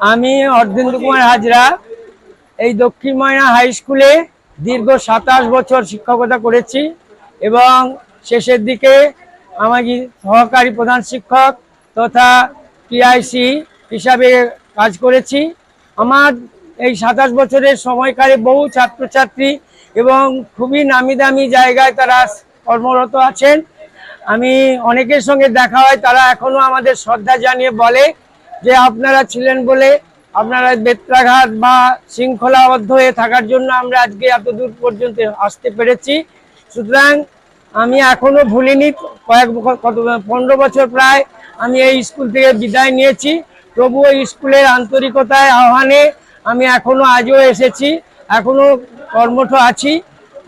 আমি অর্ধেন্দু কুমার হাজরা, এই দক্ষিণ ময়না হাই স্কুলে দীর্ঘ সাতাশ বছর শিক্ষকতা করেছি এবং শেষের দিকে আমাকে সহকারী প্রধান শিক্ষক তথা টিআইসি হিসাবে কাজ করেছি। আমার এই সাতাশ বছরের সময়কালে বহু ছাত্রছাত্রী এবং খুবই নামি দামি জায়গায় তারা কর্মরত আছেন। আমি অনেকের সঙ্গে দেখা হয়, তারা এখনও আমাদের শ্রদ্ধা জানিয়ে বলে যে আপনারা ছিলেন বলে আপনারা বেত্রাঘাত বা শৃঙ্খলাবদ্ধ হয়ে থাকার জন্য আমরা আজকে এত দূর পর্যন্ত আসতে পেরেছি। সুতরাং আমি এখনও ভুলিনি, কয়েক কত, পনেরো বছর প্রায় আমি এই স্কুল থেকে বিদায় নিয়েছি। তবুও স্কুলের আন্তরিকতায় আহ্বানে আমি এখনও আজও এসেছি, এখনও কর্মঠ আছি।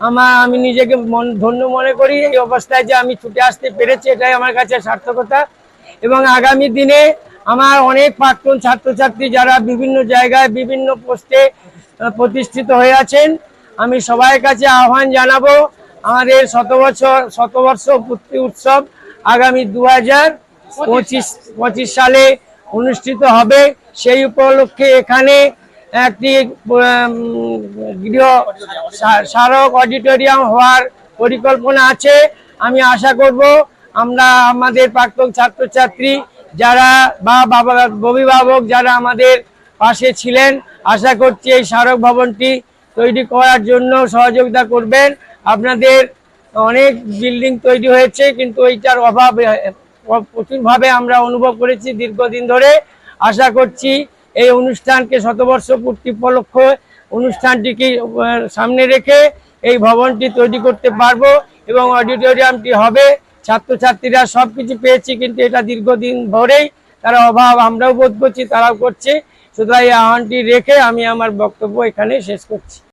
আমার আমি নিজেকে মন, ধন্য মনে করি এই অবস্থায় যে আমি ছুটে আসতে পেরেছি, এটাই আমার কাছে সার্থকতা। এবং আগামী দিনে আমার অনেক প্রাক্তন ছাত্রছাত্রী যারা বিভিন্ন জায়গায়, বিভিন্ন পোস্টে প্রতিষ্ঠিত হয়ে আছেন, আমি সবার কাছে আহ্বান জানাব আমাদের শত বছর শতবর্ষ পূর্তি উৎসব আগামী দু হাজার পঁচিশ সালে অনুষ্ঠিত হবে। সেই উপলক্ষে এখানে একটি গৃহ স্মারক অডিটোরিয়াম হওয়ার পরিকল্পনা আছে। আমি আশা করব আমরা আমাদের প্রাক্তন ছাত্রছাত্রী যারা বা বাবা অভিভাবক যারা আমাদের পাশে ছিলেন, আশা করছি এই স্মারক ভবনটি তৈরি করার জন্য সহযোগিতা করবেন। আপনাদের অনেক বিল্ডিং তৈরি হয়েছে, কিন্তু এইটার অভাব প্রচুরভাবে আমরা অনুভব করেছি দীর্ঘদিন ধরে। আশা করছি এই অনুষ্ঠানকে শতবর্ষ পূর্তি উপলক্ষে অনুষ্ঠানটিকে সামনে রেখে এই ভবনটি তৈরি করতে পারব এবং অডিটোরিয়ামটি হবে। ছাত্রছাত্রীরা সবকিছু পেয়েছে, কিন্তু এটা দীর্ঘদিন ধরেই তারা অভাব আমরাও বোধ করছি, তারাও করছে। সুতরাং এই আহ্বানটি রেখে আমি আমার বক্তব্য এখানে শেষ করছি।